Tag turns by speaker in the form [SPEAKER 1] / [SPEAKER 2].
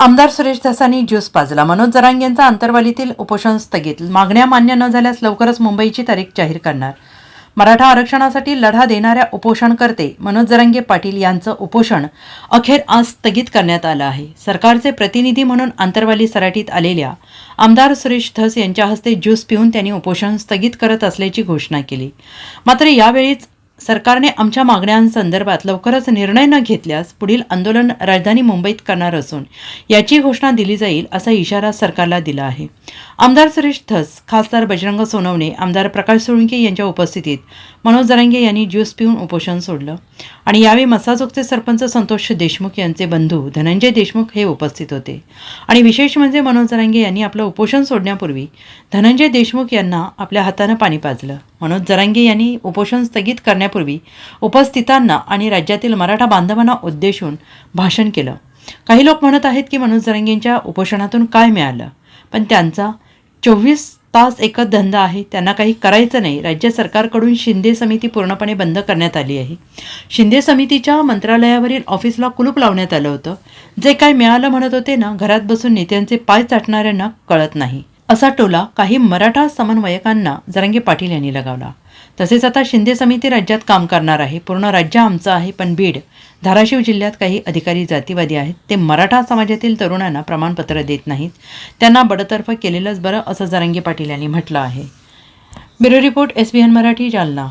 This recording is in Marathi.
[SPEAKER 1] आमदार सुरेश धसानी ज्यूस पाजला मनोज जरांग यांचा आंतरवालीतील उपोषण स्थगित. मागण्या मान्य न झाल्यास लवकरच मुंबईची तारीख जाहीर करणार. मराठा आरक्षणासाठी लढा देणाऱ्या उपोषणकर्ते मनोज जरांगे पाटील यांचं उपोषण अखेर आज स्थगित करण्यात आलं आहे. सरकारचे प्रतिनिधी म्हणून आंतरवाली सराटीत आलेल्या आमदार सुरेश धस यांच्या हस्ते ज्यूस पिऊन त्यांनी उपोषण स्थगित करत असल्याची घोषणा केली. मात्र यावेळीच सरकारने आमच्या मागण्यांसंदर्भात लवकरच निर्णय न घेतल्यास पुढील आंदोलन राजधानी मुंबईत करणार असून याची घोषणा दिली जाईल असा इशारा सरकारला दिला आहे. आमदार सुरेश धस खासदार बजरंग सोनवणे आमदार प्रकाश सोळंके यांच्या उपस्थितीत मनोज जरांगे यांनी ज्यूस पिऊन उपोषण सोडलं आणि यावेळी मसाजोगचे सरपंच संतोष देशमुख यांचे बंधू धनंजय देशमुख हे उपस्थित होते. आणि विशेष म्हणजे मनोज जरांगे यांनी आपलं उपोषण सोडण्यापूर्वी धनंजय देशमुख यांना आपल्या हातानं पाणी पाजलं. मनोज जरांगे यांनी उपोषण स्थगित करण्यापूर्वी उपस्थितांना आणि राज्यातील मराठा बांधवांना उद्देशून भाषण केलं. काही लोक म्हणत आहेत की मनोज जरांगेंच्या उपोषणातून काय मिळालं? पण त्यांचा चोवीस तास एकच धंदा आहे. त्यांना काही करायचं नाही. राज्य सरकारकडून शिंदे समिती पूर्णपणे बंद करण्यात आली आहे. शिंदे समितीच्या मंत्रालयावरील ऑफिसला कुलूप लावण्यात आलं होतं. जे काय मिळालं म्हणत होते ना घरात बसून नेत्यांचे पाय चाटणाऱ्यांना कळत नाही. असा टोला काही मराठा समन्वयकांना जरांगे पाटील यांनी लगावला. तसेच आता शिंदे समिती राज्यात काम करणार आहे पूर्ण राज्य आमचं आहे पण बीड धाराशिव जिल्ह्यात काही अधिकारी जातीवादी आहेत ते मराठा समाजातील तरुणांना प्रमाणपत्र देत नाहीत. त्यांना बडतर्फ केलेलंच बरं असं जरांगे पाटील यांनी म्हटलं आहे. Bureau report S B N Marathi Jalna.